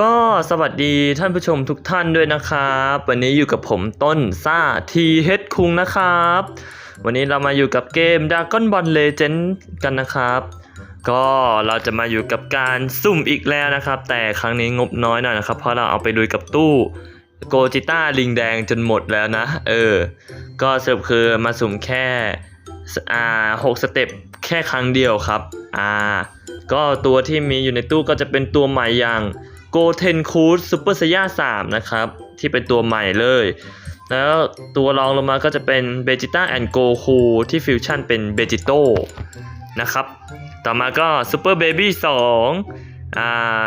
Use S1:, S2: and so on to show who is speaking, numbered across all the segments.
S1: ก็สวัสดีท่านผู้ชมทุกท่านด้วยนะครับ วันนี้อยู่กับผมต้นซ่าทีเฮดคุงนะครับ วันนี้เรามาอยู่กับเกม Dragon Ball Legend กันนะครับ ก็เราจะมาอยู่กับการสุ่มอีกแล้วนะครับ แต่ครั้งนี้งบน้อยหน่อยนะครับ เพราะเราเอาไปดูกับตู้โกจิต้าลิงแดงจนหมดแล้วนะ เออ ก็สรุปคือมาสุ่มแค่อ่าหกสเต็ปแค่ครั้งเดียวครับอ่าก็ตัวที่มีอยู่ในตู้ก็จะเป็นตัวใหม่อย่างโกเทนคูดซูเปอร์ไซย่า3นะครับ ที่เป็นตัวใหม่เลย แล้วตัวรองลงมาก็จะเป็นเบจิต้าแอนโกคูที่ฟิวชั่นเป็นเบจิโตนะครับ ต่อมาก็ซูเปอร์เบบี้2อ่า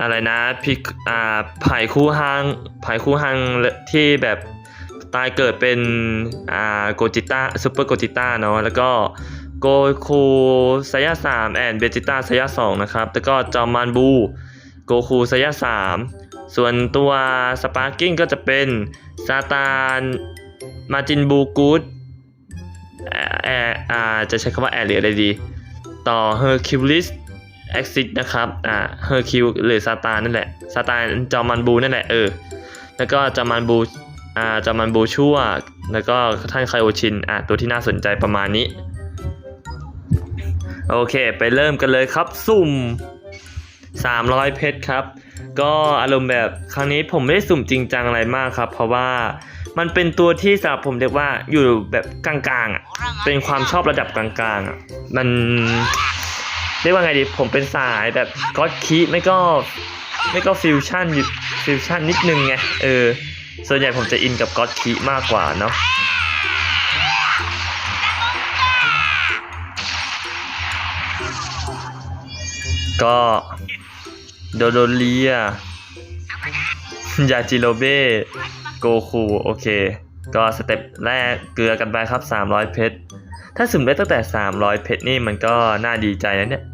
S1: อะไรนะพิกอ่าไผ่คู่ฮังไผ่คู่ฮังที่แบบ ตายเกิดเป็นอ่าโกจิต้าซูเปอร์โกจิต้าเนาะแล้วก็โกคูไซยาสามแอนเบจิต้าไซยาสองนะครับ แล้วก็จอมมันบูโกคูไซยาสามส่วนตัวสปาร์กิ้งก็จะเป็นซาตานมาจินบูกูดแอออ่าจะใช้คำว่าแอร์หรืออะไรดี ต่อเฮอร์คิวลิสแอคซิสนะครับอ่าเฮอร์คิวหรือซาตานนั่นแหละซาตานจอมันบูนั่นแหละเออแล้วก็จอมันบู อ่าจอมันบูชั่วแล้วก็ท่านไคโอชินอ่าตัวที่น่าสนใจประมาณนี้ โอเค ไปเริ่มกันเลยครับ สุ่ม 300 เพชรครับ ก็อารมณ์แบบครั้งนี้ผมไม่ได้สุ่มจริงจังอะไรมากครับ เพราะว่ามันเป็นตัวที่สำหรับผมเรียกว่าอยู่แบบกลางๆอะเป็นความชอบระดับกลางๆอะมันเรียกว่าไงดีผมเป็นสายแบบก็อดคีไม่ก็ไม่ก็ฟิวชั่นอยู่ฟิวชั่นนิดนึงไงเออ ส่วนใหญ่ผมจะอินกับก็อดคีมากกว่าเนาะก็โดโดเลียยาจิโรเบ้โกคูโอเค ก็สเต็ปแรกเกลือกันไปครับ 300 เพชร ถ้าสุ่มได้ตั้งแต่ 300 เพชรนี่มันก็น่าดีใจนะเนี่ย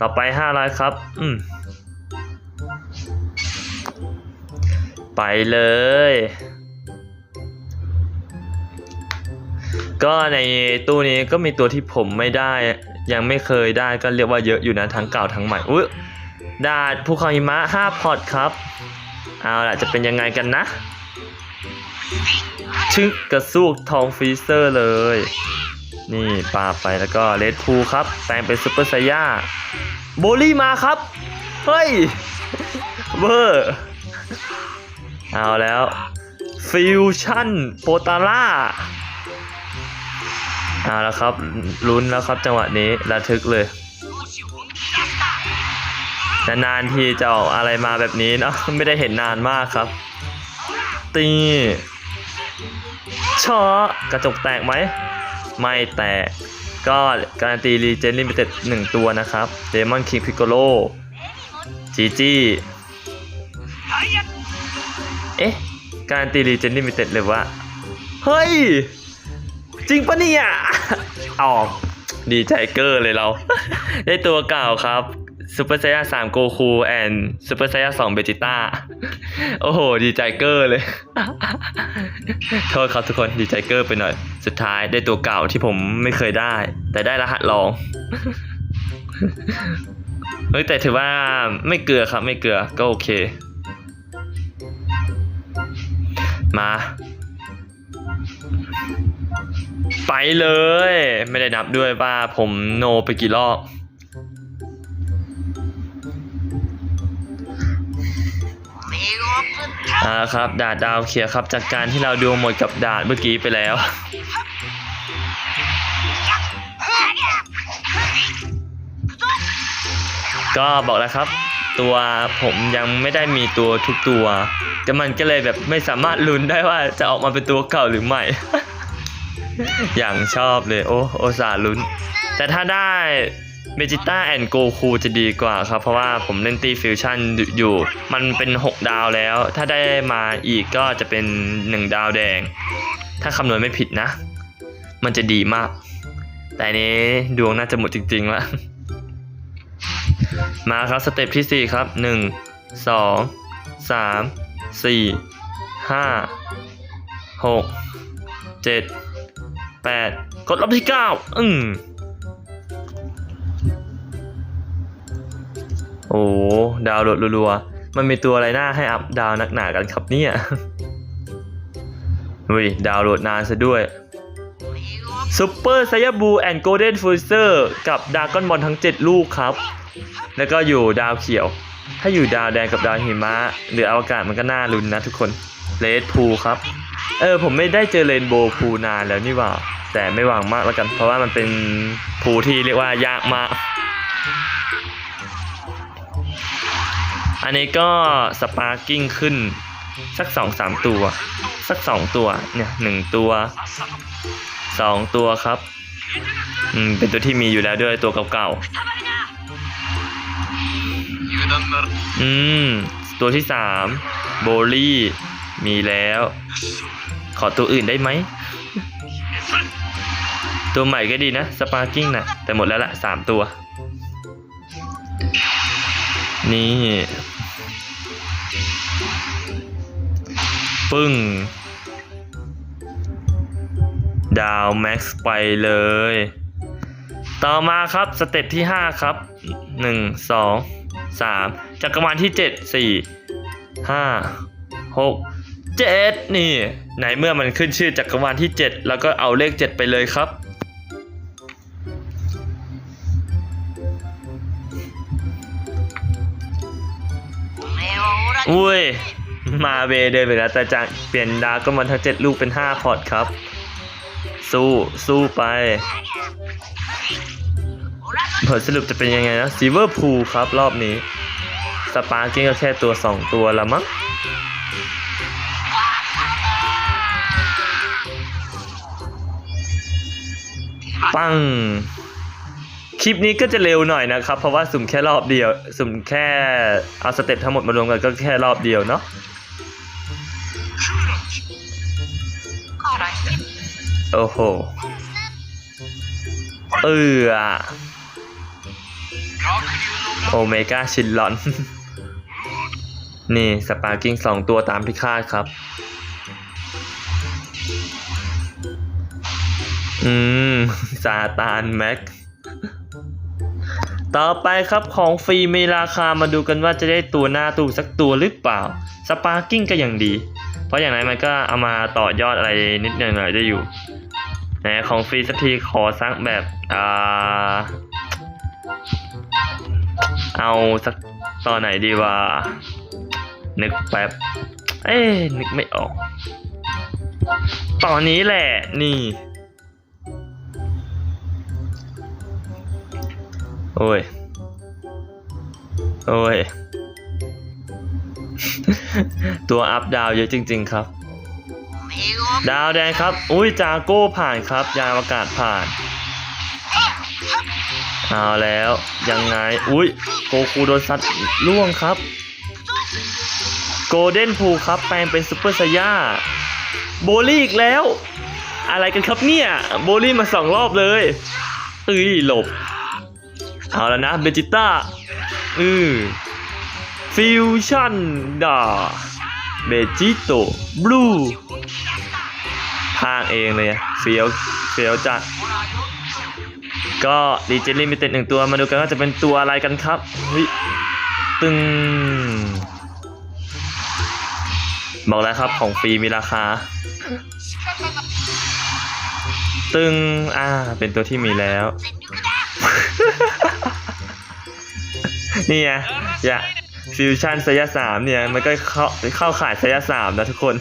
S1: ต่อไป 500 ครับ อืม ไปเลย ก็ในตู้นี้ก็มีตัวที่ผมไม่ได้ ยังไม่เคยได้ก็เรียกว่าเยอะอยู่นะทั้งเก่าทั้งใหม่อุ้ยดาดภูเขาหิมะ5พอร์ตครับ เอาล่ะจะเป็นยังไงกันนะชึกกระซูกทองฟรีเซอร์เลย นี่ปาไปแล้วก็เลดพูครับแปลงเป็นซูเปอร์ไซย่าโบลี่มาครับ เฮ้ยเวอร์ เอาแล้วฟิวชั่นโปตาร่าเอาแล้วครับลุ้นแล้วครับจังหวะนี้ระทึกเลย นานๆทีจะออกอะไรมาแบบนี้เนาะไม่ได้เห็นนานมากครับ ตีชอกระจกแตกไหม ไม่แตก ก็การันตีรีเจนลิมิเต็ดหนึ่งตัวนะครับเดมอนคิงพิ c โกโลจีจี เอ๊ะ การันตีรีเจนลิมิเต็ดหรือว่า เฮ้ย จริงปะเนี่ยออกดีใจเกอร์เลยเรา ได้ตัวเก่าครับซูเปอร์ไซย่าสามโกคูแอนซูเปอร์ไซย่าสองเบจิต้า โอ้โห ดีใจเกอร์เลย โทษครับทุกคนดีใจเกอร์ไปหน่อย สุดท้ายได้ตัวเก่าที่ผมไม่เคยได้ แต่ได้รหัสลอง เฮ้ยแต่ถือว่าไม่เกลือครับไม่เกลือก็โอเค มา ไปเลย ไม่ได้นับด้วยว่าผมโนไปกี่รอบอ่าครับ ดาดดาวเคลียร์ครับ จากการที่เราดูหมดกับดาดเมื่อกี้ไปแล้ว ก็บอกแล้วครับ ตัวผมยังไม่ได้มีตัวทุกตัว ก็มันก็เลยแบบไม่สามารถลุ้นได้ว่าจะออกมาเป็นตัวเก่าหรือไม่ อย่างชอบเลยโอ้โอซาห์ลุ้น แต่ถ้าได้เมจิต้าแอนโกคูจะดีกว่าครับ เพราะว่าผมเล่นตีฟิวชั่นอยู่ มันเป็น 6 ดาวแล้ว ถ้าได้มาอีกก็จะเป็น 1 ดาวแดง ถ้าคำนวณไม่ผิดนะ มันจะดีมาก แต่นี้ดวงน่าจะหมดจริงๆแล้วมาครับสเต็ปที่ 4 ครับ 1 2 3 4 5 6เจ็ดแปดกดรอบที่เก้าอืมโอ้ดาวโหลดรัวๆ มันมีตัวอะไรหน้าให้อัพดาวนักหนากันครับเนี่ยเฮ้ยดาวโหลดนานซะด้วยซูเปอร์ไซยาบูแอนด์โกลเด้นฟูเซอร์กับดากอนบอลทั้ง 7 ลูกครับ แล้วก็อยู่ดาวเขียว ถ้าอยู่ดาวแดงกับดาวหิมะหรืออวกาศมันก็น่าลุ้นนะทุกคนเลดพูครับ เออผมไม่ได้เจอเรนโบว์พูนานแล้วนี่หว่า แต่ไม่หวังมากแล้วกัน เพราะว่ามันเป็นพูที่เรียกว่ายากมาก อันนี้ก็สปาร์กิ้งขึ้นสักสองสามตัว สักสองตัวเนี่ยหนึ่งตัวสองตัวครับ อืมเป็นตัวที่มีอยู่แล้วด้วยตัวเก่าๆ อืม ตัวที่สามโบลี่ มีแล้ว ขอตัวอื่นได้ไหม ตัวใหม่ก็ดีนะ สปาร์กิ้งนะแต่หมดแล้วละสามตัว นี่ปึ้ง ดาวแม็กซ์ไปเลย ต่อมาครับ สเต็ปที่ 5 ครับ 1 2 3จักรวาลที่7 4 5 6 7นี่ไหนเมื่อมันขึ้นชื่อจักรวาลที่7แล้วก็เอาเลข7ไปเลยครับอุ้ย มาเวเดินไปแล้วแต่จากเปลี่ยนดาก็มันทั้งเจ็ดลูกเป็นห้าพอร์ตครับ สู้ สู้ไป ผลสรุปจะเป็นยังไงนะซีเวอร์พูลครับรอบนี้ สปาร์กิ้งก็แค่ตัวสองตัวละมั้งปัง คลิปนี้ก็จะเร็วหน่อยนะครับ เพราะว่าสุ่มแค่รอบเดียว สุ่มแค่เอาสเต็ปทั้งหมดมารวมกันก็แค่รอบเดียวเนาะโอ้โห เอออ โอเมก้าชินลอน นี่สปาร์กิ้งสองตัวตามที่คาดครับ อืมซาตานแม็ก ต่อไปครับของฟรีมีราคามาดูกันว่าจะได้ตัวหน้าตู้สักตัวหรือเปล่า สปาร์กิ้งก็ยังดี เพราะอย่างไรมันก็เอามาต่อยอดอะไรนิดหน่อยได้อยู่ไหนของฟรีสักทีขอสักแบบ อ่า เอาสักตอนไหนดีว่านึกแป๊บ เอ้ยนึกไม่ออก ตอนนี้แหละ นี่ โอ้ย โอ้ย ตัวอัพดาวเยอะจริง ๆ ครับ ดาวแดงครับ อุ้ยจากโก้ผ่านครับ ยาอากาศผ่าน เอาแล้วยังไง อุ้ยโกคูโดนซัดล่วงครับ โกลเด้นพูครับ แปลงเป็นซูเปอร์ไซย่า โบลี่อีกแล้ว อะไรกันครับเนี่ย โบลี่มาสองรอบเลยเอ้ยหลบ เอาแล้วนะเบจิต้าอือฟิวชั่นดาเบจิโตบลูพากเองเลยเฟียวเฟียวจัด ก็ดีเจลิมิเต็ดหนึ่งตัวมาดูกันว่าจะเป็นตัวอะไรกันครับเฮ้ยตึงบอกแล้วครับของฟรีมีราคา ตึงอ่า เป็นตัวที่มีแล้ว นี่ไงอย่าฟิวชั่นไซยาสามเนี่ย มันก็เข้าเข้าขายไซยสามนะทุกคน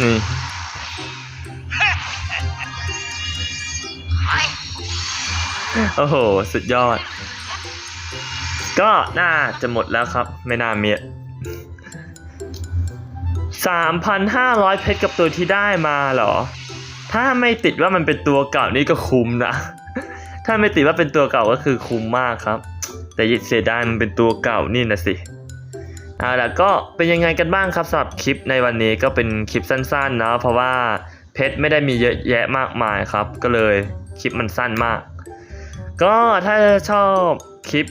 S1: นี่ โอ้โห สุดยอด ก็น่าจะหมดแล้วครับ ไม่น่ามีสามพันห้าร้อยเพชรกับตัวที่ได้มาเหรอ ถ้าไม่ติดว่ามันเป็นตัวเก่านี่ก็คุ้มนะ ถ้าไม่ติดว่าเป็นตัวเก่าก็คือคุ้มมากครับ แต่เสียดายมันเป็นตัวเก่านี่นะสิเอาล่ะก็เป็นยังไงกันบ้างครับสำหรับคลิปในวันนี้ก็เป็นคลิปสั้นๆเนาะเพราะว่าเพชรไม่ได้มีเยอะแยะมากมายครับ ก็เลยคลิปมันสั้นมาก ก็ถ้าชอบคลิป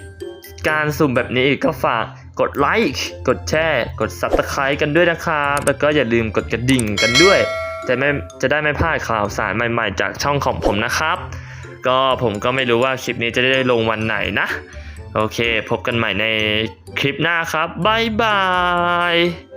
S1: การสุ่มแบบนี้อีกก็ฝากกดไลค์กดแชร์ กด Subscribe กันด้วยนะครับ แล้วก็อย่าลืมกดกระดิ่งกันด้วย จะไม่จะได้ไม่พลาดข่าวสารใหม่ๆ จากช่องของผมนะครับ ก็ผมก็ไม่รู้ว่าคลิปนี้จะได้ลงวันไหนนะ โอเค พบกันใหม่ในคลิปหน้าครับ บ๊ายบาย